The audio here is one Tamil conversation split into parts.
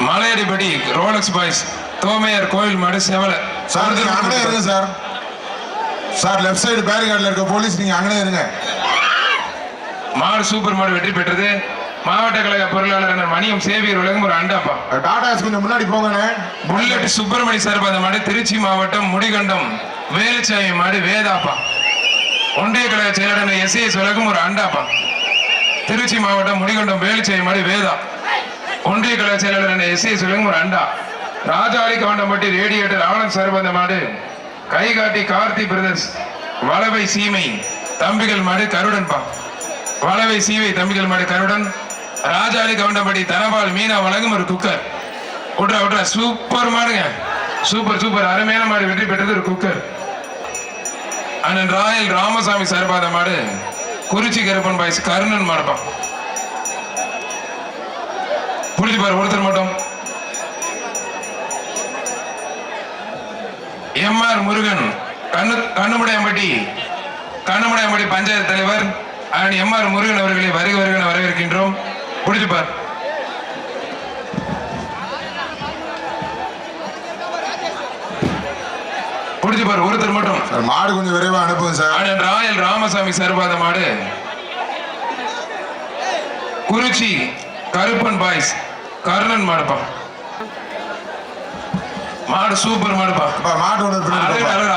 மலையடிப்படி ரோலக்ஸ் பாய்ஸ் தோமையார் கோயில் மாடு செவலை. சார் நீங்க அங்கனே இருங்க சார். சார் லெஃப்ட் சைடு பேரிகார்டில் இருக்க போலீஸ் நீங்க அங்கனே இருங்க. மாடு சூப்பர் மாடு வெற்றி பெற்றது. மாவட்ட கழக பொருளாளர் மணியம் சேவியர் உலகம் ஒரு அண்டாப்பா. டாடாஸ் கொஞ்சம் முன்னாடி போங்கண்ணே. புல்லட் சுப்பிரமணி சார்பாத மாடு திருச்சி மாவட்டம் முடிகண்டம் வேலுச்சாமி மாடு வேதாப்பா. ஒன்றிய கழக செயலாளர் எஸ்ஏஎஸ் உலகம் ஒரு அண்டாப்பா. திருச்சி மாவட்டம் முடிகண்டம் வேலுச்சாமி மாடு வேதா. ஒன்றிய கழக செயலாளர் எஸ் ஏ ஒரு அண்டா ராஜாளி காண்டம்பட்டி ரேடியேட்டர் ஆனந்த் சார்பாத மாடு கைகாட்டி கார்த்தி பிரதர்ஸ் வளவை சீமை தம்பிகள் மாடு கருடன் பா. வளவை சீவை தம்பிகள் மாடு கருடன் ராஜாளி கவுண்டம்பட்டி தனபால் மீனா வழங்கும் ஒரு குக்கர். விட்றா விட்றா சூப்பர் மாடுங்க. சூப்பர் சூப்பர் அருமையான மாடு வெற்றி பெற்றது ஒரு குக்கர். அண்ணன் ராயல் ராமசாமி சார்பாத மாடு குறிச்சி கருப்பன் பாய்ஸ் கருணன் மாடுப்பா. புரிஞ்சு பாரு ஒருத்தர் மட்டும். எம்ஆர் முருகன் கண்ணு கண்ணுமுடையம்பட்டி கண்ணுமுடையம்பட்டி பஞ்சாயத்து தலைவர் அண்ணன் எம்ஆர் முருகன் அவர்களை வருக வருகன வரவேற்கின்றோம். புடிச்சு பார். புடிச்சு பார் ஒருத்தர் மட்டும். சார் மாடு கொஞ்சம் விரைவா அனுப்புங்க சார். அண்ணன் ராயல் ராமசாமி சர்பாத மாடு. குறிச்சி கருப்பன் பாய்ஸ். கருணன் மாடுப்பா. மாடு சூப்பர் மாடுப்பா. மாடு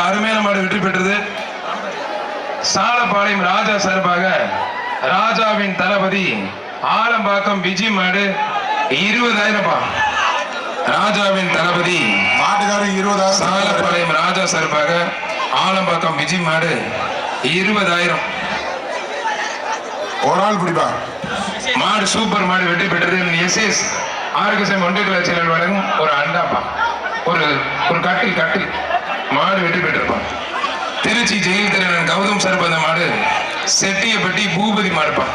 அருமையான மாடு வெற்றி பெற்றது. சாலப்பாளையம் ராஜா சார்பாக ராஜாவின் தளபதி ஆலம்பாக்கம் விஜி மாடு இருபதாயிரம்ப்பா. ராஜாவின் தளபதி மாட்டுக்காரங்க இருபதாயிரம். சாலப்பாளையம் ராஜா சார்பாக ஆலம்பாக்கம் விஜி மாடு இருபதாயிரம். ஒரு ஆள் பிடிப்பா மாடு சூப்பர் மாடு வெற்றி பெற்றது. எஸ்எஸ் ஆரோக்கியம் ஒன்றிய கிளை வழங்கும் ஒரு அண்டாப்பா ஒரு ஒரு கட்டில் கட்டில். மாடு வெற்றி பெற்றிருப்பான் திருச்சி ஜெயில் திறனன் கௌதம் சர்பத மாடு செட்டியப்பட்டி பூபதி மாடுப்பான்.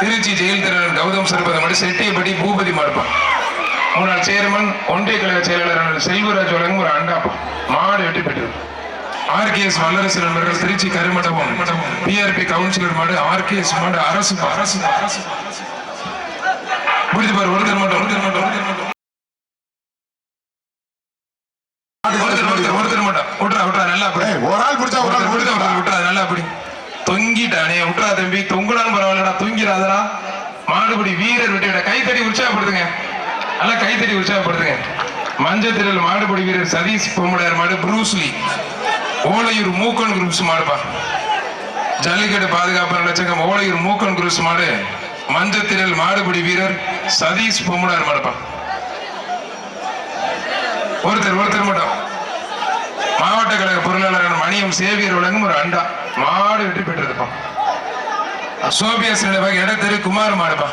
திருச்சி ஜெயில் திறனன் கௌதம் சர்பத மாடு செட்டியப்பட்டி பூபதி மாடுப்பான். முன்னாள் சேர்மன் ஒன்றிய கழக செயலாளர் செல்வராஜ் வழங்கும் ஒரு அண்டாப்பா மாடு வெற்றி பெற்றது ஆர்கேஎஸ் வல்லரசு நண்பர்கள் திருச்சி கருமண்டபம். பிஆர்பி கவுன்சிலர் மாடு ஆர்கேஎஸ் மாடு அரசு அரசு அரசு புரிஞ்சு பாரு ஒருத்தர் மட்டும் ஒருத்தர் மட்டும் ஒருத்தர் மட்டும் விட்றா விட்றா நல்லா ஒரு ஆள் பிடிச்சா ஒரு ஆள் பிடிச்சா விட்றா நல்லா அப்படி. தொங்கிட்டானே விட்றா தம்பி. தொங்குனாலும் பரவாயில்லடா தொங்கிடாதடா. மாடுபிடி வீரர் விட்டு கைத்தடி உற்சாகப்படுத்துங்க. நல்லா கைத்தடி உற்சாகப்படுத்துங்க. மஞ்சத்திரல் மாடுபிடி வீரர் சதீஷ் பொம்மடையார் மாடு ப்ரூஸ்லி ஓலையூர் மூக்கன் குரூப்ஸ் மாடுப்பா. ஜல்லிக்கட்டு பாதுகாப்பு லட்சங்கம் ஓலையூர் மூக்கன் குரூப்ஸ் மாடு. மஞ்சத்திரல் மாடுபிடி வீரர் சதீஷ் பொம்முடார் மாடுப்பா. ஒருத்தர் ஒருத்தர் மட்டும். மாவட்ட கழக பொருளாளரான மணியம் சேவியர் வழங்கும் ஒரு அண்டா. மாடு வெற்றி பெற்றதுப்பா. சோபியாஸ் நிலைவாக இடத்தெரு குமார் மாடுப்பா.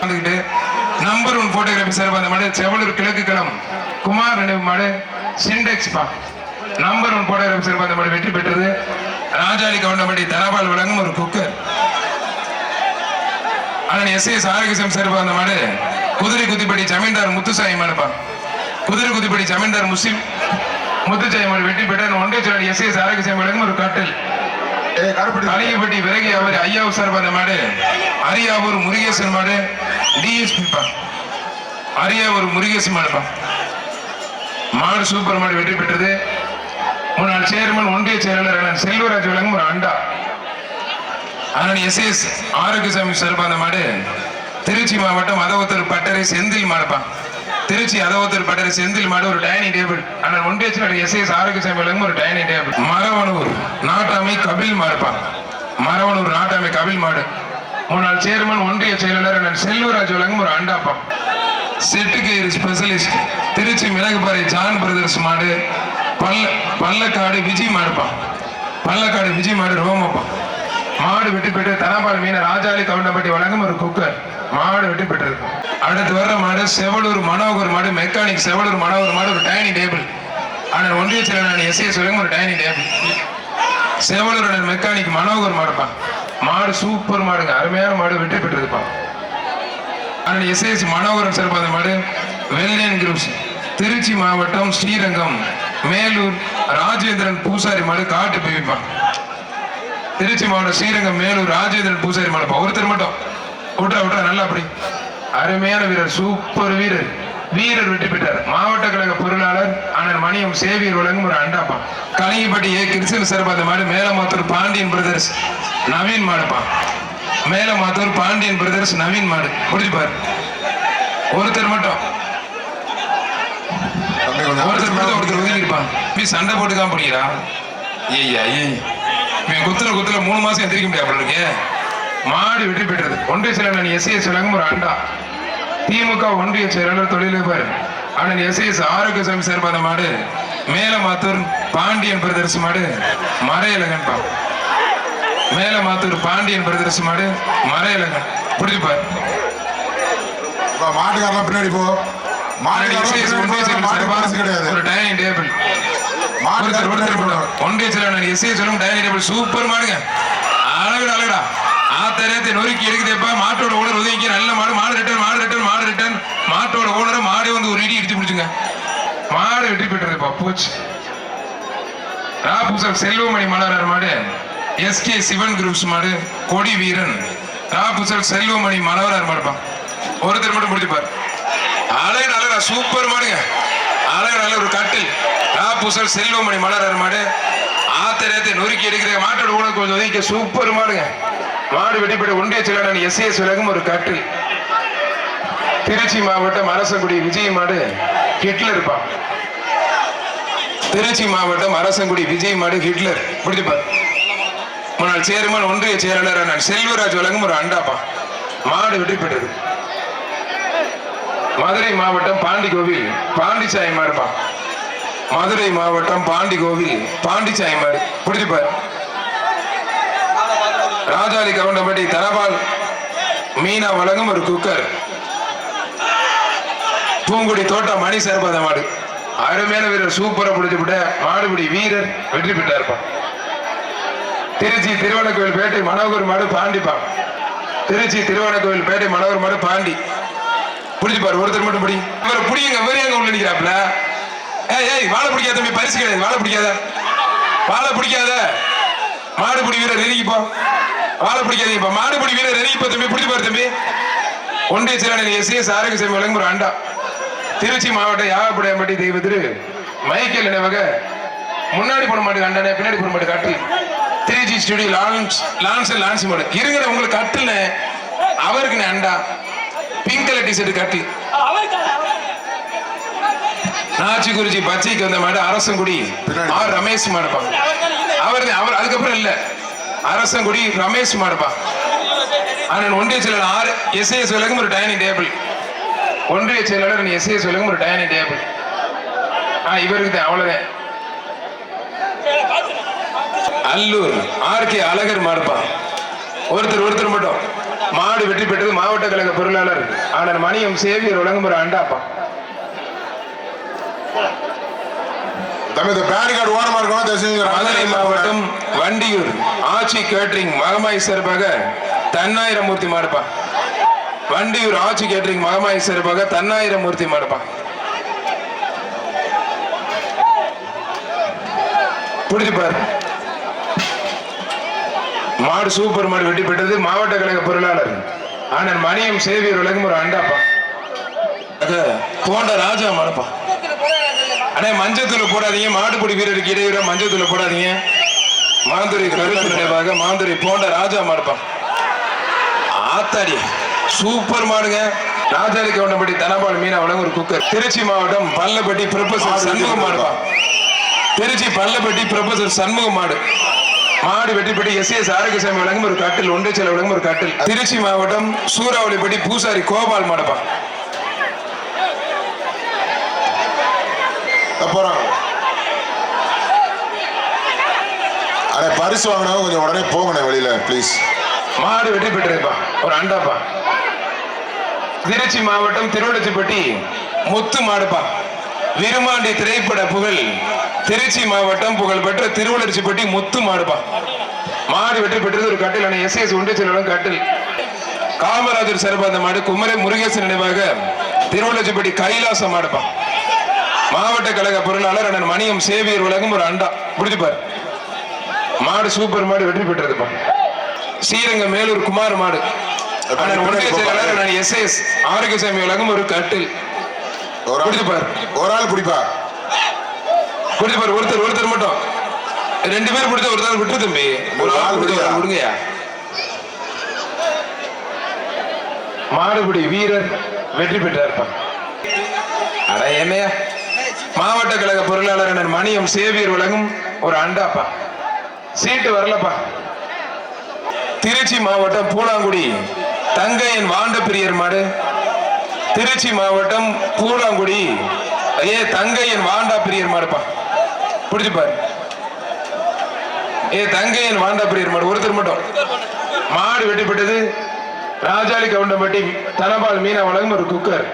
வந்துக்கிட்டு நம்பர் ஒன் போட்டோகிராஃபி சார் அந்த மாடு செவலூர் கிழக்கு களம். குமார் நினைவு மாடு சிண்டெக்ஸ் பா நம்பர் ஒன் போட்டோகிராஃபி சார் அந்த மாடு வெற்றி பெற்றது. ராஜாலி கவுண்டமடி தனபால் வழங்கும் ஒரு குக்கர் அண்ணன் எஸ் எஸ் ஆரோக்கியம் சார் அந்த மாடு. குதிரை குத்திப்படி ஜமீன்தார் முத்துசாமி மாடுப்பா. குதிரை குத்திப்படி ஜமீன்தார் முஸ்லிம் முத்துசாமி மாடு வெற்றி பெற்ற ஒன்றிய செயலாளர் எஸ் எஸ் ஆரோக்கியம் வழங்கும் ஒரு கட்டில். அழகிப்பட்டி விலகி அவர் ஐயாவு சார்பான மாடு. அரியாவூர் முருகேசன் மாடு. டிஎஸ்பி பா. அரியாவூர் முருகேசன் மாடுப்பா. மாடு சூப்பர் மாடு வெற்றி பெற்றது. முன்னாள் சேர்மன் ஒன்றிய செயலாளர் செல்வராஜ் வழங்கும் ஒரு அண்டா. அண்ணன் எஸ்எஸ் ஆரோக்கியசாமி சார்பாக அந்த மாடு திருச்சி மாவட்டம் அதவத்தூர் பட்டறை செந்தில் மாடுப்பான் திருச்சி அதவத்தூர் பட்டறை செந்தில் மாடு ஒரு டைனிங் டேபிள் ஆனால் ஒன்றிய எஸ்எஸ் ஆரோக்கியசாமி வழங்கும் ஒரு டைனிங் டேபிள் மரவனூர் நாட்டாமை கபில் மாடுப்பான் மரவனூர் நாட்டாமை கபில் மாடு. முன்னாள் சேர்மன் ஒன்றிய செயலாளர் அண்ணன் செல்வராஜ் வழங்கும் ஒரு அண்டாப்பம் செட்டுக்கயிறு specialist Trichy Milagupparai John brothers மாடு. பல்ல பல்லக்காடு விஜய் மாடுப்பான் பல்லக்காடு விஜய் மாடு ரோமப்பான் மாடு வெட்டி பெற்று தனபால் மீன ராஜாலி கவுண்டம்பட்டி வழங்கும் ஒரு குக்கர். மாடு வெட்டி பெற்றிருக்கும். அடுத்து வர்ற மாடு செவலூர் மனோகர் மாடு மெக்கானிக் செவலூர் மனோகர் மாடு ஒரு டைனிங் டேபிள் ஆனால் ஒன்றிய செயலாளர் எஸ்ஏ சொல்லுங்க ஒரு டைனிங் டேபிள் செவலூர் அண்ணன் மெக்கானிக் மனோகர் மாடுப்பா. மாடு சூப்பர் மாடுங்க அருமையான மாடு வெற்றி பெற்றிருப்பான் அண்ணன் எஸ்ஏஎஸ் மனோகரன் சிறப்பான மாடு வெல்லியன் குரூப்ஸ் திருச்சி மாவட்டம் ஸ்ரீரங்கம் மேலூர் ராஜேந்திரன் பூசாரி மாடு காட்டு பிவிப்பான் திருச்சி மாவட்டம் ஸ்ரீரங்கம் மேலூர் ராஜேந்திரன் பூசாரி மாடுப்பா ஒருத்தர் மட்டும். விட்டா விட்டா நல்லா அப்படி அருமையான வீரர் சூப்பர் வீரர். வீரர் வெற்றி பெற்றார். மாவட்ட கழக பொருளாளர் அண்ணன் மணியம் சேவியர் வழங்கும் ஒரு அண்டாப்பா. கலிங்கப்பட்டி ஏ. கிருஷ்ணன் சிறப்பாத மாடு மேலமாத்தூர் பாண்டியன் பிரதர்ஸ் நவீன் மாடுப்பா. மேலமாத்தூர் பாண்டியன் பிரதர்ஸ் நவீன் மாடு. முடிச்சுப்பார் ஒருத்தர் மட்டும். ஒருத்தர் மட்டும் ஒருத்தர் ஒதுங்கிருப்பான் நீ சண்டை போட்டுக்காம பிடிக்கிறா? ஐயா ஏய் இவன் குத்துல குத்துல மூணு மாசம் எந்திரிக்க முடியாது இருக்கு. மாடு வெற்றி பெற்றது. ஒன்றிய செயலாளர் எஸ்ஏஎஸ் வழங்கும் ஒரு அண்டா திமுக ஒன்றிய செயலாளர் தொழிலதிபர் அண்ணன் எஸ்ஏஎஸ் ஆரோக்கியசாமி சேர்ப்பாத மாடு. மேலமாத்தூர் பாண்டியன் பிரதர்ஸ் மாடு. மறையலகன்பா மேலமாத்தூர் பாண்டியன் பிரதர்ஸ் மாடு. மறையலகன் பிடிச்சுப்பார் அப்பா, மாட்டுக்காரெல்லாம் பின்னாடி போ. மாட்டுக்காரெல்லாம் SAS பின்னாடி ஒன்றிய போ, செயலாளர் மாட்டுக்கு சார்பா காசு கிடையாது. ஒரு டைனிங் டேபிள். ஒருத்தர் ஒன்றிய செயலாளர் எஸ்ஐ சொல்லும் டைனிங் டேபிள் சூப்பர் மாடுங்க. அழகுடா அழகுடா. ஆத்தரத்தை நொறுக்கி எடுக்குதேப்பா மாட்டோட ஓனர் உதவிக்கு நல்ல மாடு மாடு ரிட்டர்ன் மாடு ரிட்டர்ன் மாடு ரிட்டர்ன் மாட்டோட ஓனர் மாடு வந்து ஒரு இடி இடிச்சு பிடிச்சுங்க. மாடு வெற்றி பெற்றதுப்பா போச்சு. ராபுசல் செல்வமணி மலரார் மாடு. எஸ்கே சிவன் குரூப்ஸ் மாடு கொடி வீரன். ராபுசல் செல்வமணி மலரார் மாடுப்பா. ஒருத்தர் மட்டும் பிடிச்சுப்பார். அழகு அழகா சூப்பர் மாடுங்க. அழகு நல்ல ஒரு கட்டில். பூசல் செல்வமணி மலர் மாடு ஆத்திரத்தை நொறுக்கி எடுக்கிற மாட்டோட உணவு கொஞ்சம் ஒதுக்க சூப்பர் மாடுங்க. மாடு வெட்டிப்பட்ட ஒன்றிய செயலாளர் எஸ் விலகும் ஒரு கட்டில். திருச்சி மாவட்டம் அரசங்குடி விஜய் மாடு ஹிட்லர் பா. திருச்சி மாவட்டம் அரசங்குடி விஜய் மாடு ஹிட்லர். பிடிச்சிப்பா முன்னாள் சேர்மன் ஒன்றிய செயலாளர் நான் செல்வராஜ் வழங்கும் ஒரு அண்டாப்பா மாடு வெற்றி பெற்றது மதுரை மாவட்டம் பாண்டி கோவில் பாண்டிச்சாய் மாடுப்பா மதுரை மாவட்டம் பாண்டி கோவில் பாண்டிச்சாயம்பாடு மாடு ராஜாலி ராஜாளி கவுண்டம்பட்டி தனபால் மீனா வழங்கும் ஒரு குக்கர். பூங்குடி தோட்டம் மணி சேர்ப்பாத மாடு. அருமையான வீரர் சூப்பரா பிடிச்சு விட்ட மாடுபிடி வீரர் வெற்றி பெற்றார்ப்பா. திருச்சி திருவண்ணக்கோவில் பேட்டை மனோகர் மாடு பாண்டிப்பா. திருச்சி திருவண்ணக்கோவில் பேட்டை மனோகர் மாடு பாண்டி. பிடிச்சு ஒருத்தர் மட்டும் பிடி. அவரை பிடிங்க வேற எங்க உள்ள நிக்கிறாப்ல ஏய் ஏய் வாழை பிடிக்காத தம்பி பரிசு கிடையாது வாழை பிடிக்காத. வாழை பிடிக்காத. மாடுபிடி வீரர் நெருங்கிப்போ வாழை பிடிக்காதீங்கப்பா மாடுபிடி வீரர் நெருங்கிப்போ தம்பி பிடிச்சி பாரு தம்பி. ஒன்றிய செயலாளர் எஸ். எஸ் ஆரோக்கியசாமி வழங்கும் ஒரு அண்டா திருச்சி மாவட்டம் யாகப்படையம்பட்டி தெய்வ திரு மைக்கேல் நினைவக முன்னாடி போட மாட்டேங்க அண்டானே பின்னாடி போன மாட்டு காட்டு. Trichy studio Lance Lance Lance மாடு. இருங்கிற உங்களுக்கு கட்டுல அவருக்கு அண்டா பிங்க் கலர் டிஷர்ட் கட்டு நாச்சிக்குறிச்சி பச்சைக்கு வந்த மாடு அரசங்குடி. ஆர் ரமேஷ் மாடுப்பா அவர் அவர் அதுக்கப்புறம் இல்ல அரசங்குடி ரமேஷ் மாடுப்பா அண்ணன் ஒன்றிய செயலாளர் ஆறு எஸ்ஏஎஸ் விலகும் ஒரு டைனிங் டேபிள். ஒன்றிய செயலாளர் எஸ்ஏஎஸ் விலகும் ஒரு டைனிங் டேபிள். ஆ இவருக்கு தான் அவ்வளவுதான். அல்லூர் ஆர்கே அழகர் மாடுப்பா ஒருத்தர் ஒருத்தர் மட்டும். மாடு வெற்றி பெற்றது மாவட்ட கழக பொருளாளர் ஆனர் மணியம் சேவியர் வழங்கும் ஒரு அண்டாப்பா தம்பி இந்த பேரிகார்டு ஓரமா இருக்கணும்? மதுரை மாவட்டம் வண்டியூர். ஆட்சி கேட்டரிங் மகமாய் சார்பாக தன்னாயிரமூர்த்தி மாடுப்பா. வண்டியூர் ஆட்சி கேட்டரிங் மகமாய் சார்பாக தன்னாயிரமூர்த்தி மாடுப்பா. பிடிச்சு பாரு. மாடு சூப்பர் மாடு வெட்டி பெற்றது மாவட்ட கழக பொருளாளர் ஆனந்த் மணியம் சேவியர் உலகம் ஒரு அண்டாப்பா. போண்ட ராஜா மாடுப்பா. அண்ணே மஞ்சத்தூள் போடாதீங்க. மாடுபிடி வீரருக்கு இடையூற மஞ்சத்தூள் போடாதீங்க. மாந்துரை கருத்து நினைவாக மாந்துரை போண்ட ராஜா மாடுப்பான் ஆத்தாடி சூப்பர் மாடுங்க. ராஜாலி கவுண்டம்பட்டி தனபால் மீனா வழங்கும் ஒரு குக்கர். திருச்சி மாவட்டம் பல்லப்பட்டி ப்ரொஃபசர் சண்முகம் மாடுப்பான் திருச்சி பல்லப்பட்டி ப்ரொஃபசர் சண்முகம் மாடு. மாடு வெட்டிப்பட்டி எஸ். எஸ். ஆரோக்கியசாமி வழங்கும் ஒரு கட்டில் ஒன்றியச்சல வழங்கும் ஒரு கட்டில். திருச்சி மாவட்டம் சூறாவளிப்பட்டி பூசாரி கோபால் மாடுப்பான் போறாங்க அட பரிசு வாங்கினவங்க கொஞ்சம் உடனே போங்கண்ணே வெளியில ப்ளீஸ் மாடு வெற்றி பெற்றிருப்பா ஒரு அண்டாப்பா. திருச்சி மாவட்டம் திருவள்ளச்சிப்பட்டி முத்து மாடுப்பா. விருமாண்டி திரைப்பட புகழ் திருச்சி மாவட்டம் புகழ்பெற்ற திருவள்ளச்சிப்பட்டி முத்து மாடுப்பா. மாடு வெற்றி பெற்றது ஒரு கட்டில் அணை எஸ் எஸ் ஒன்றியச்செல்வன் கட்டில். காமராஜர் சிறப்பாந்த மாடு குமரே முருகேசன் நினைவாக திருவள்ளச்சிப்பட்டி கைலாச மாடுப்பா. மாவட்ட கழக பொருளாளர் அண்ணன் மணியம் சேவியர் உலகம் ஒரு அண்டா. பிடிச்சு பாரு. மாடு சூப்பர் மாடு வெற்றி பெற்றதுப்பா ஸ்ரீரங்கம் மேலூர் குமார் மாடு. அண்ணன் ஒன்றிய செயலாளர் அண்ணன் எஸ் எஸ். ஆரோக்கியசாமி உலகம் ஒரு கட்டில். ஒரு ஆள் குடிச்சு பாரு. ஒரு ஆள் பிடிப்பா குடிச்சு பாரு. ஒருத்தர் ஒருத்தர் மட்டும். ரெண்டு பேரும் பிடிச்ச ஒருத்தர் விட்டு தம்பி. ஒரு ஆள் பிடிச்ச ஒரு ஆள் விடுங்கயா மாடுபிடி வீரர் வெற்றி பெற்றார்ப்பா அட என்னையா மாவட்ட கழக பொருளாளர் என மணியம் சேவியர் வழங்கும் ஒரு அண்டாப்பா. சீட்டு வரலப்பா. திருச்சி மாவட்டம் பூலாங்குடி. தங்கையின் வாண்ட பிரியர் மாடு. திருச்சி மாவட்டம் பூலாங்குடி. ஏ தங்கையின் வாண்டா பிரியர் மாடுப்பா. பிடிச்சுப்பாரு ஏ தங்கையின் வாண்டா பிரியர் மாடு. ஒருத்தர் மட்டும். மாடு வெட்டிப்பட்டது. ராஜாளி கவுண்டம்பட்டி தனபால் மீனா வழங்கும் ஒரு குக்கர்.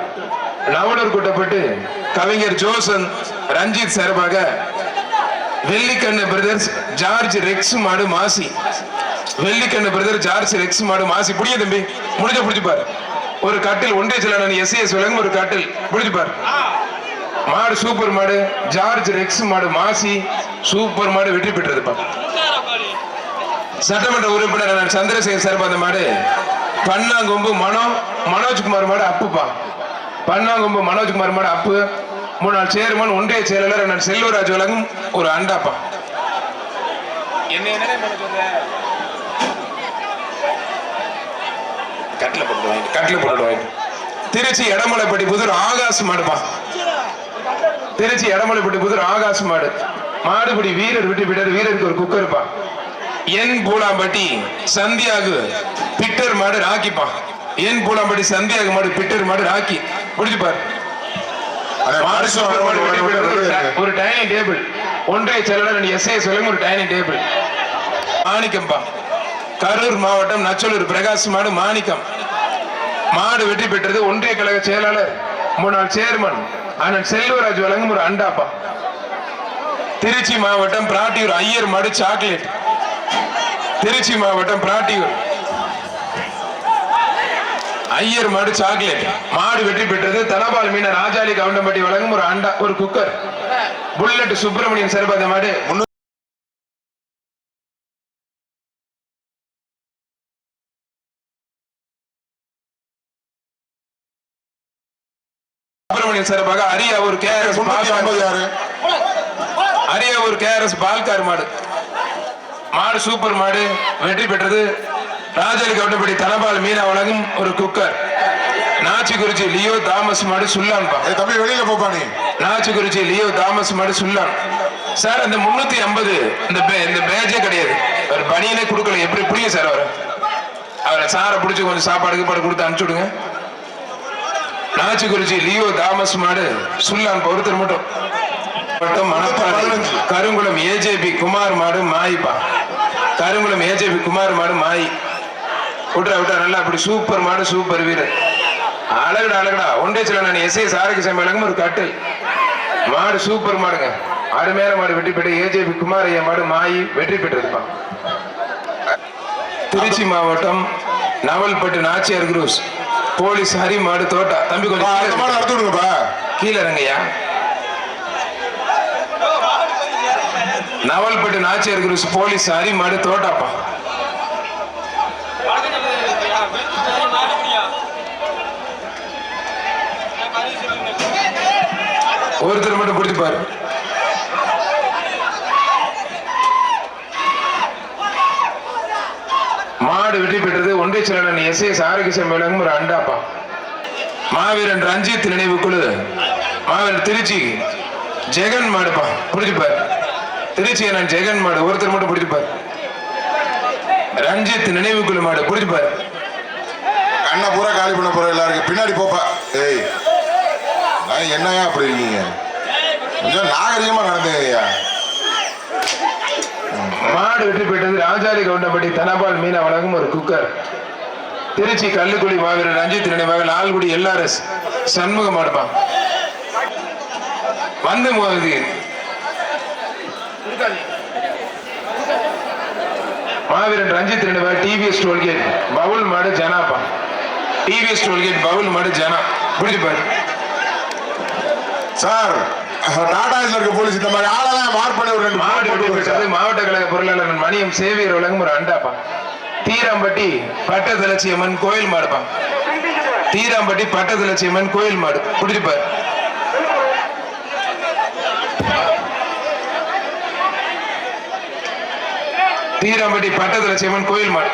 நவலர் கூட்டப்பட்டு கவிஞர் ஜோசன் ரஞ்சித் சார்பாக வெள்ளிக்கண்ணு பிரதர்ஸ் ஜார்ஜ் ரெக்ஸ் மாடு Masi. Vellikannu brother George Rex மாடு மாசி. புடிய தம்பி முடிஞ்ச புடிச்சு ஒரு கட்டில் ஒன்றிய சிலன் எஸ் விலங்கும் ஒரு கட்டில். புடிச்சு மாடு சூப்பர் மாடு ஜார்ஜ் ரெக்ஸ் மாடு மாசி சூப்பர் மாடு வெற்றி பெற்றதுப்பா. சட்டமன்ற உறுப்பினர் சந்திரசேகர் சார்பா அந்த மாடு. பன்னாங்கொம்பு மனோ மனோஜ்குமார் மாடு அப்புப்பா. பன்னாங்கொம்பு மனோஜ்குமார் மாடு அப்பு. முன்னாள் சேர்மன் ஒன்றிய செயலாளர் அண்ணன் செல்வராஜ் வழங்கும் ஒரு அண்டாப்பா. என்ன? கட்டில போட்டு கட்டில போட்டு திருச்சி எடமலைப்பட்டி புதூர் ஆகாஷ் மாடுப்பா. திருச்சி எடமலைப்பட்டி புதூர் ஆகாஷ் மாடு. மாடுபிடி வீரர் விட்டு விடர் வீரருக்கு ஒரு குக்கர்ப்பா. என் பூலாம்பட்டி சந்தியாகு பிட்டர் மாடு ராக்கிப்பா என் பூலாம்பட்டி சந்தியாகு மாடு பிட்டர் மாடு ராக்கி. பிடிச்சு பாரு. அண்ணே, மாடு பரிசு சூப்பர் மாடு வாங்க, வெட்டி வாங்க, பெற்றது. வாங்க. ஒரு டைனிங் டேபிள் ஒன்றிய செயலாளர் எஸ்ஐ சொல்லுங்க ஒரு டைனிங் டேபிள் மாணிக்கம்பா. கரூர் மாவட்டம் நச்சலூர் பிரகாஷ் மாடு மாணிக்கம். மாடு வெற்றி பெற்றது ஒன்றிய கழக செயலாளர் முன்னாள் சேர்மன் அண்ணன் செல்வராஜ் வழங்கும் ஒரு அண்டாப்பா. திருச்சி மாவட்டம் பிராட்டியூர் ஐயர் மாடு சாக்லேட். திருச்சி மாவட்டம் பிராட்டியூர். ஐயர் மாடு சாக்லேட் மாடு வெற்றி பெற்றது தனபால் மீன ராஜாளி கவுண்டம்பட்டி வழங்கும் ஒரு அண்டா ஒரு குக்கர் புல்லட் சுப்பிரமணியன் சிறப்பாத மாடு சுப்பிரமணியன் சிறப்பாக அரியாவூர் கே ஆர் எஸ் முன்னூத்தி ஐம்பது யாரு? அரியாவூர் கே ஆர் எஸ் பால்கார் மாடு. மாடு சூப்பர் மாடு வெற்றி பெற்றது ராஜாளி கவுண்டப்படி தனபால் மீனா வழங்கும் ஒரு குக்கர். நாச்சிக்குறிச்சி லியோ தாமஸ் மாடு சுல்லான்பா ஏய் தம்பி வெளியில போப்பா நீ. நாச்சிக்குறிச்சி லியோ தாமஸ் மாடு சுல்லான். சார் அந்த முன்னூத்தி ஐம்பது இந்த இந்த பேஜே கிடையாது. அவர் பனியனே கொடுக்கல. எப்படி புரியும் சார் அவர்? அவரை சாரை பிடிச்சி கொஞ்சம் சாப்பாடு கீப்பாடு கொடுத்து அனுப்பிச்சு விடுங்க. நாச்சிக்குறிச்சி லியோ தாமஸ் மாடு சுல்லான் ஒருத்தர் மட்டும். மட்டும் மணப்பாறை கருங்குளம் ஏஜேபி குமார் மாடு மாயிப்பா கருங்குளம் ஏஜேபி குமார் மாடு மாய். விட்றா விட்றா நல்லா அப்படி சூப்பர் மாடு சூப்பர் வீரர். அழகுடா அழகுடா. ஒன்றே சில நான் எஸ்ஐ சாரக்கு சமையலங்கும் ஒரு கட்டில் மாடு சூப்பர் மாடுங்க. அருமையான மாடு வெற்றி பெற்று ஏஜேபி குமார் ஐயா மாடு மாயி வெற்றி பெற்றதுப்பா திருச்சி மாவட்டம் நவல்பட்டு நாச்சியார் குரூஸ். போலீஸ் ஹரி மாடு தோட்டா. தம்பி கொஞ்சம் கீழே இறங்கய்யா நவல்பட்டு நாச்சியார் குரூஸ் போலீஸ் ஹரி மாடு தோட்டாப்பா. ஒருத்தர் மட்டும் பிடிச்சு மாடு வெற்றி பெற்றது ஒன்றை செல்லன் எஸ் எஸ் ஆரோக்கிய மேலும் ஒரு அண்டாப்பா. மாவீரன் ரஞ்சித் நினைவு குழு. மாவீரன் திருச்சி. ஜெகன் மாடுப்பா. பிடிச்சிப்பார் திருச்சி நான் ஜெகன் மாடு. ஒருத்தர் மட்டும் பிடிச்சிப்பார் ரஞ்சித் நினைவு குழு மாடு. பிடிச்சிப்பார் அண்ணா கண்ணை பூரா காலி பண்ண போற எல்லாருக்கும். பின்னாடி போப்பா. ஏய். என்னையா அப்படி இருக்கீங்க? கொஞ்சம் நாகரிகமா நடந்தேங்க மாடு வெற்றி போயிட்டது ராஜாரி கவுண்டபட்டி தனபால் மீனா வழங்கும் ஒரு குக்கர். திருச்சி கல்லுக்குடி மாவீரர் ரஞ்சித் நினைவாக லால்குடி எல்ஆர்எஸ். சண்முகம் வந்து மோதி மாவீரன் ரஞ்சித் நினைவாக டிவிஎஸ் டோல்கேட் பவுல் மாடு ஜனாப்பா. டிவிஎஸ் டோல்கேட் பவுல் மாடு ஜனா. புரிஞ்சு பாரு. சார் டாடாஸ்ல இருக்க போலீஸ் இந்த மாதிரி ஆளெல்லாம் மார்க் பண்ணி ஒரு ரெண்டு. மாவட்ட கழக பொருளாளர் மணியம் சேவியர் வழங்கும் ஒரு அண்டாப்பா. தீராம்பட்டி பட்டதலட்சியம்மன் கோயில் மாடுப்பா தீராம்பட்டி பட்டதலட்சியம்மன் கோயில் மாடு. பிடிச்சிப்பார் தீராம்பட்டி பட்டதலட்சியம்மன் கோயில் மாடு.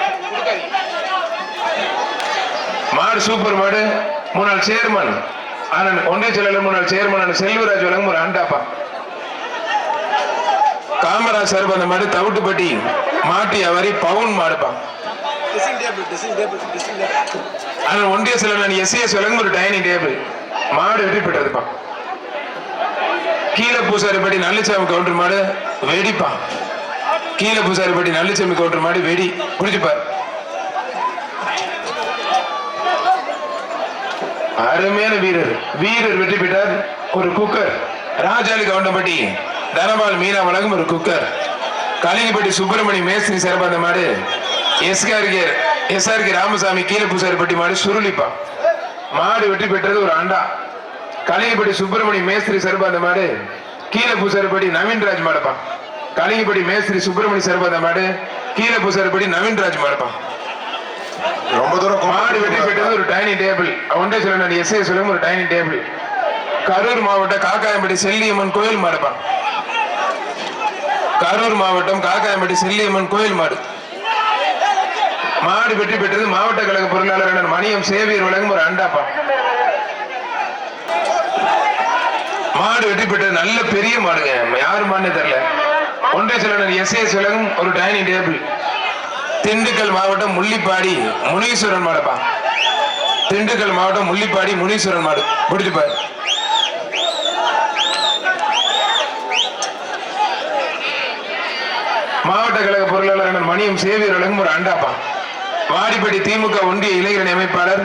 மாடு சூப்பர் மாடு. முன்னாள் சேர்மன். அண்ணன் ஒன்றிய செயலாளர் முன்னாள் சேர்மன் அண்ணன் செல்வராஜ் வழங்கும் ஒரு ஆண்டாப்பா. காமராஜ் சார்பு அந்த மாடு தவிட்டுப்பட்டி மாட்டி அவரி பவுன் மாடுப்பா. அண்ணன் ஒன்றிய செயலாளர் எஸ்ஏஎஸ் வழங்கும் ஒரு டைனிங் டேபிள் மாடு வெற்றி பெற்றதுப்பா கீழே பூசாரிப்பட்டி நல்லசாமி கவுண்டர் மாடு வெடிப்பா. கீழே பூசாரிப்பட்டி நல்லசாமி கவுண்டர் மாடு வெடி புரிஞ்சுப்பார் அருமையான வீரர். வீரர் வெற்றி பெற்றார். ஒரு குக்கர். ராஜாலி கவுண்டம்பட்டி தனபால் மீனா வழங்கும் ஒரு குக்கர். கலிங்கப்பட்டி சுப்பிரமணி மேஸ்திரி சிறப்பாந்த மாடு. எஸ்ஆர்கே எஸ்ஆர்கே ராமசாமி கீழே பூசாரிப்பட்டி மாடு சுருளிப்பா. மாடு வெற்றி பெற்றது ஒரு அண்டா. கலிங்கப்பட்டி சுப்பிரமணி மேஸ்திரி சிறப்பாந்த மாடு. கீழே பூசாரிப்பட்டி நவீன்ராஜ் மாடப்பா. கலிங்கப்பட்டி மேஸ்திரி சுப்பிரமணி சிறப்பாந்த மாடு. கீழே பூசாரிப்பட்டி நவீன்ராஜ் மாடப்பா. ரொம்ப தூரம் மாடு வெற்றி பெற்றது ஒரு டைனிங் டேபிள் ஒன்றே சொல்ல எஸ்ஐ சொல்லும் ஒரு டைனிங் டேபிள் கரூர் மாவட்டம் காக்காயம்பட்டி செல்லியம்மன் கோயில் மாடுப்பா கரூர் மாவட்டம் காக்காயம்பட்டி செல்லியம்மன் கோயில் மாடு. மாடு வெற்றி பெற்றது மாவட்ட கழக பொருளாளர் மணியம் சேவியர் வழங்கும் ஒரு அண்டாப்பா மாடு வெற்றி பெற்றது நல்ல பெரிய மாடுங்க. யாரு மாடுன்னு தெரியல. ஒன்றை சொல்லணும் எஸ்ஏஎஸ் வழங்கும் ஒரு டைனிங் டேபிள் திண்டுக்கல் மாவட்டம் முள்ளிப்பாடி முனீஸ்வரன் மாடப்பா திண்டுக்கல் மாவட்டம் முள்ளிப்பாடி முனீஸ்வரன் மாடு. பிடிச்சுப்பாரு மாவட்ட கழக பொருளாளர் அண்ணன் மணியம் சேவியர் வழங்கும் ஒரு அண்டாப்பா வாடிப்பட்டி திமுக ஒன்றிய இளைஞரணி அமைப்பாளர்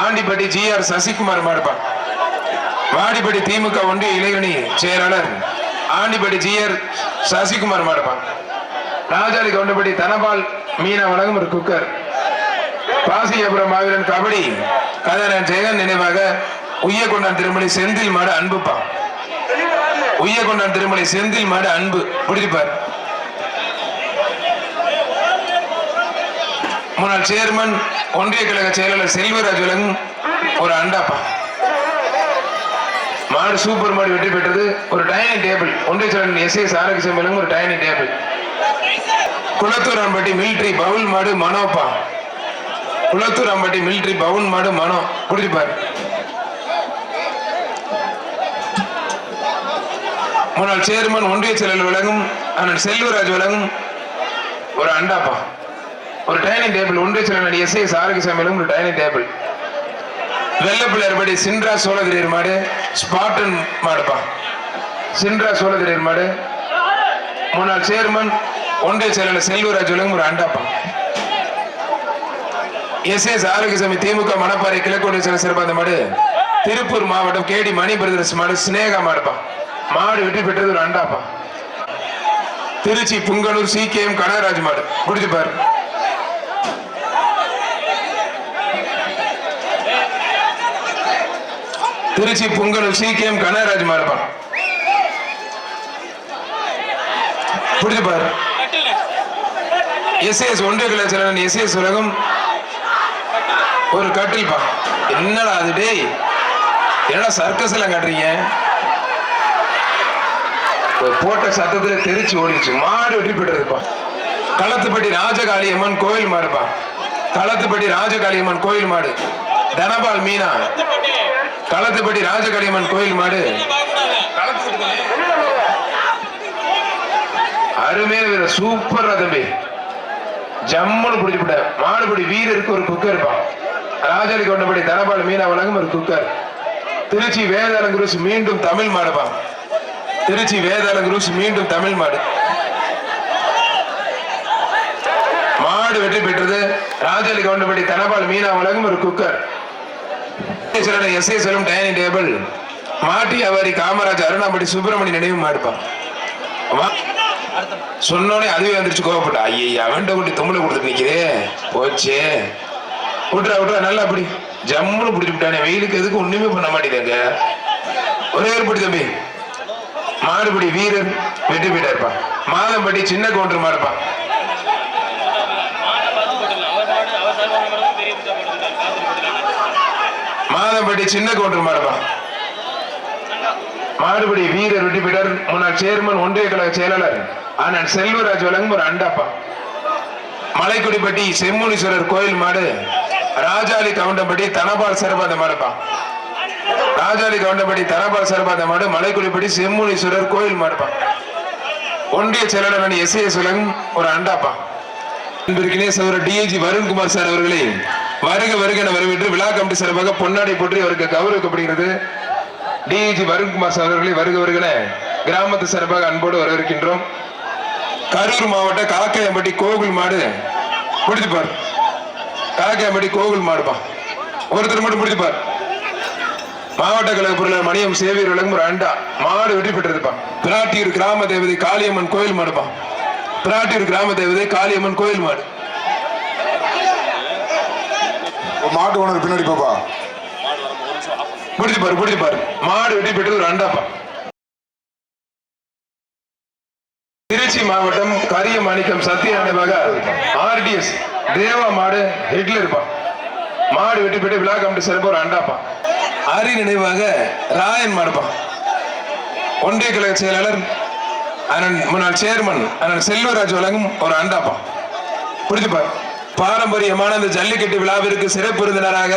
ஆண்டிப்பட்டி ஜி ஆர் சசிகுமார் மாடுப்பா வாடிப்பட்டி திமுக ஒன்றிய இளைஞரணி செயலாளர் ஆண்டிப்பட்டி ஜி ஆர் சசிகுமார் மாடுப்பா ராஜாளி கவுண்டப்பட்டி தனபால் மீனா வழங்கும் ஒரு குக்கர். பாசியபுரம் மாவீரன் கபடி. கதாநாயகன் ஜெயகன் நினைவாக உய்யகொண்டான் திருமலை செந்தில் மாடு அன்புப்பா உய்யகொண்டான் திருமலை செந்தில் மாடு அன்பு. பிடிச்சிப்பார் முன்னாள் சேர்மன் ஒன்றிய கழக செயலாளர் செல்வராஜ் விலங்கும் ஒரு அண்டாப்பா மாடு சூப்பர் மாடு வெற்றி பெற்றது. ஒரு டைனிங் டேபிள். ஒன்றிய செயலாளர் எஸ் எஸ் ஆரோக்கியம் விலங்கும் ஒரு dining table. Kulathur Ambatti military Paul மாடு மனோப்பா. குளத்தூர் அம்பட்டி மிலிட்ரி பவுல் மாடு மனோ. குடிச்சுப்பாரு முன்னாள் சேர்மன் ஒன்றிய செயலர் வழங்கும் அண்ணன் செல்வராஜ் வழங்கும் ஒரு அண்டாப்பா. ஒரு டைனிங் டேபிள் ஒன்றிய செயலர் எஸ் எஸ் ஆரோக்கியசாமி ஒரு டைனிங் டேபிள் வெள்ளப்பிள்ளையார்படி சின்ரா சோழகிரியர் மாடு ஸ்பாட்டன் மாடுப்பா. சின்ரா சோழகிரியர் மாடு. முன்னாள் சேர்மன் ஒன்றிய செயலாளர் செல்வராஜ் ஒரு அண்டாப்பா. எஸ் எஸ் ஆரோக்கியசாமி திமுக மணப்பாறை கிழக்கு ஒன்றிய சிறப்பாந்த மாடு திருப்பூர் மாவட்டம் கேடி மணி பிரதர்ஸ் மாடு சினேகா மாடுப்பா. மாடு வெற்றி பெற்றது ஒரு அண்டாப்பா. Trichy Punganur C K M Kanagaraj மாடு. குடிச்சு பாரு. Trichy Punganur C K M Kanagaraj மாடுப்பா. புரிஞ்சு பாரு. எஸ்ஏஎஸ் ஒன்றிய கலாச்சாரம் எஸ்ஏஎஸ் உலகம். ஒரு கட்டில் பா. என்னடா அது டேய்? என்னடா சர்க்கஸ் எல்லாம் கட்டுறீங்க? போட்ட சத்தத்துல தெரிச்சு ஓடிச்சு மாடு வெட்டி பெற்றதுப்பா களத்துப்பட்டி ராஜகாளி அம்மன் கோயில் மாடுப்பா. களத்துப்பட்டி ராஜகாளி அம்மன் கோயில் மாடு. தனபால் மீனா. களத்துப்பட்டி ராஜகாளி அம்மன் கோயில் மாடு. அருமையான வீரர் சூப்பர் தம்பி. ஜம்முன்னு பிடிச்சுவிட்ட மாடுபடி வீரருக்கு ஒரு குக்கர் இருப்பான். ராஜாலி கொண்டபடி தனபால் மீனா வழங்கும் ஒரு குக்கர். திருச்சி வேதாளம் குருஸ் மீண்டும் தமிழ் மாடுப்பான். திருச்சி வேதாளம் குருஸ் மீண்டும் தமிழ் மாடு. மாடு வெற்றி பெற்றது. ராஜாலி கவுண்டபடி தனபால் மீனா வழங்கும் ஒரு cooker. S A dining table மாட்டி அவாரி காமராஜ் அருணாபடி சுப்பிரமணி நினைவு மாடுப்பான். வா- சொன்னோடனே அதுவே வந்துருச்சு கோவப்பட்டா. ஐயா அவன்கிட்ட கொண்டு தும்பளை கொடுத்துட்டு நிற்கிறே போச்சே. விட்றா விட்றா நல்லா அப்படி ஜம்முன்னு பிடிச்சிட்டானே வெயிலுக்கு எதுக்கு ஒண்ணுமே பண்ண மாட்டேங்க ஒரே ஏற்படி தம்பி. மாறுபடி வீரர் வெற்றி போயிட்டா இருப்பான் மாதம்படி சின்ன கவுண்டருமா இருப்பான் மாதம்பட்டி சின்ன கவுண்டருமா இருப்பான் மாடுபடி வீரர் வெற்றி பெற்றார் முன்னாள் சேர்மன் ஒன்றிய கழக செயலாளர். ஆனால் செல்வராஜ் வழங்கும் ஒரு அண்டாப்பா. மலைக்குடிப்பட்டி செம்முனீஸ்வரர் கோயில் மாடு ராஜாளி கவுண்டம்பட்டி தனபால் சிறப்பாத மாடுப்பா. ராஜாளி கவுண்டம்பட்டி தனபால் சிறப்பாத மாடு மலைக்குடிப்பட்டி செம்முனீஸ்வரர் கோயில் மாடுப்பா. ஒன்றிய செயலாளர் எஸ் ஏ வழங்கும் ஒரு அண்டாப்பா. அன்பிற்கினே சகோதரர் டிஐஜி வருண்குமார் சார் அவர்களை வருக வருக என வரவேற்று விழா கமிட்டி சார்பாக பொன்னாடை போற்றி அவருக்கு கௌரவிக்கப்படுகிறது. டிஐஜி வருண்குமார் சார் அவர்களை வருக வருகன கிராமத்து சார்பாக அன்போடு வரவேற்கின்றோம். கரூர் மாவட்ட காக்கையம்பட்டி கோகுல் மாடு. பிடிச்சு பார். காக்கையம்பட்டி கோகுல் மாடுப்பா ஒருத்தர் மட்டும் பிடிச்சு பார். மாவட்ட கழக பொருளாளர் மணியம் சேவியர் வழங்கும் ஒரு அண்டா. மாடு வெற்றி பெற்றிருப்பா பிராட்டியூர் கிராம தேவதை காளியம்மன் கோயில் மாடுப்பா பிராட்டியூர் கிராம தேவதை காளியம்மன் கோயில் மாடு. மாட்டு ஓனர் பின்னாடி போப்பா. பிடிச்சு பாரு பிடிச்சு பாரு. மாடு வெட்டி பெற்றது ஒரு திருச்சி மாவட்டம் கரிய மாணிக்கம் சத்தியநாராயணமாக ஆர்டிஎஸ் தேவா மாடு ஹெட்ல இருப்பான். மாடு வெட்டி போயிட்டு விழா கமிட்டி சிறப்பு ஒரு அண்டாப்பா. அரி நினைவாக ராயன் மாடுப்பான். ஒன்றிய கழக செயலாளர் அண்ணன் முன்னாள் சேர்மன் அண்ணன் செல்வராஜ் வழங்கும் ஒரு அண்டாப்பா. புரிஞ்சுப்பார் பாரம்பரியமான இந்த ஜல்லிக்கட்டு விழாவிற்கு சிறப்பு விருந்தினராக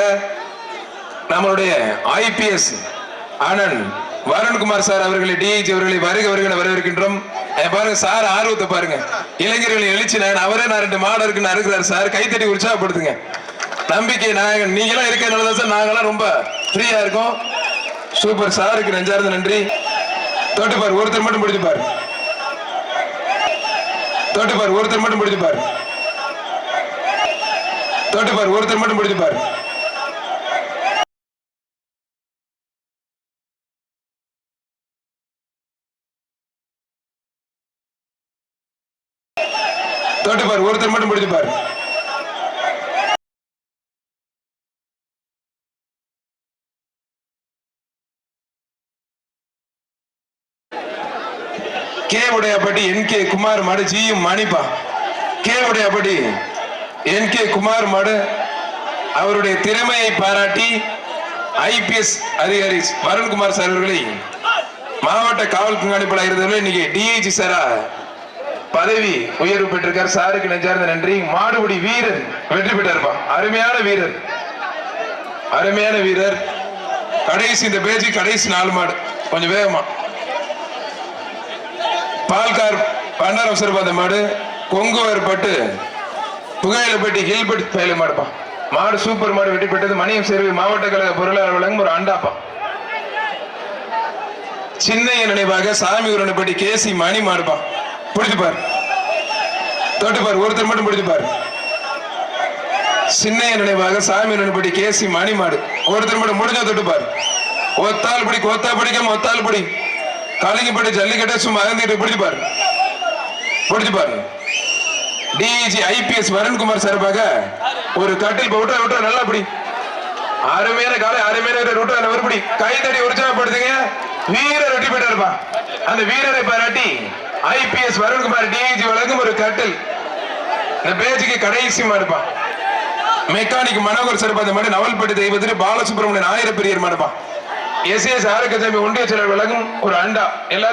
நம்மளுடைய ஐபிஎஸ் அண்ணன் வருண்குமார் சார் அவர்களை டிஐஜி அவர்களை வருக வருக வரவேற்கின்றோம். பாருங்க சார் ஆர்வத்தை பாருங்க. இளைஞர்கள் எழுச்சி நான் அவரே நான் ரெண்டு மாடு இருக்குன்னு அறுக்கிறார் சார். கைத்தட்டி உற்சாகப்படுத்துங்க. நம்பிக்கை நாயகன். நீங்களாம் இருக்கிறதுனால தான் சார் நாங்களாம் ரொம்ப ஃப்ரீயா இருக்கோம். சூப்பர் சாருக்கு நெஞ்சார்ந்த நன்றி. தொட்டுப்பார் ஒருத்தர் மட்டும் பிடிச்சு பாரு. ஒருத்தர் மட்டும் பிடிச்சு பாரு. ஒருத்தர் மட்டும் பிடிச்சு தொட்டு பாரு ஒருத்தர் மட்டும் பிடிச்சு பாரு. K Udaiyappatti N K Kumar மாடு ஜியும் மணிப்பா. K Udaiyappatti N K Kumar மாடு அவருடைய திறமையை பாராட்டி ஐபிஎஸ் அதிகாரி வருண்குமார் சார் அவர்களை மாவட்ட காவல் கண்காணிப்பாளர் இருந்தவர்கள் இன்னைக்கு டிஐஜி சாரா பதவி உயர்வு பெற்றிருக்கார். சாருக்கு நெஞ்சார்ந்த நன்றி. மாடுபிடி வீரர் வெற்றி பெற்றார்ப்பா அருமையான வீரர். அருமையான வீரர். கடைசி இந்த பேஜ் கடைசி நாலு மாடு. கொஞ்சம் வேகமா. பால்கார் பண்டாரம் சிறப்பாந்த மாடு. கொங்குவர் பட்டு புகையிலப்பட்டி ஹில்பட் பயில மாடுப்பா. மாடு சூப்பர் மாடு வெட்டி பெற்றது. மணியம் சேர்வை மாவட்ட கழக பொருளாளர் வழங்கும் ஒரு அண்டாப்பா. சின்னைய நினைவாக சாமி உருணைப்பட்டி கேசி மணி மாடுப்பான் பிடிச்சுப்பார் தொட்டுப்பார் ஒருத்தர் மட்டும் பிடிச்சுப்பார் சின்னைய நினைவாக சாமி நினைப்படி கேசி மணி மாடு ஒருத்தர் மட்டும் முடிஞ்சா தொட்டுப்பார் ஒத்தால் பிடி கொத்தா பிடிக்காம ஒத்தால் பிடி. கலிங்கப்பட்டி ஜல்லிக்கட்டை சும்மா அகந்திட்டு பிடிச்சுப்பார் பாரு. டிஜி ஐபிஎஸ் வருண்குமார் சார்பாக ஒரு கட்டில் விட்டா விட்டா நல்லா பிடி. அருமையான காலை அருமையான விட்டா மறுபடி? கை தடி உற்சாகப்படுத்துங்க. வீரர் வெற்றி பெற்றாருப்பா. அந்த வீரரை பாராட்டி ஐபிஎஸ் வருண்குமார் டிஜி வழங்கும் ஒரு கட்டில். இந்த பேஜுக்கு கடைசி மாடுப்பா. மெக்கானிக் மனோகர் சிறப்பு அந்த மாதிரி நவல்பட்டி தெய்வத்திற்கு பாலசுப்ரமணியன் ஆயிரம் பெரியர் மாடுப்பா எஸ் எஸ் ஆரோக்கியசாமி ஒன்றிய செயலர் வழங்கும் ஒரு அண்டா. எல்லாரும்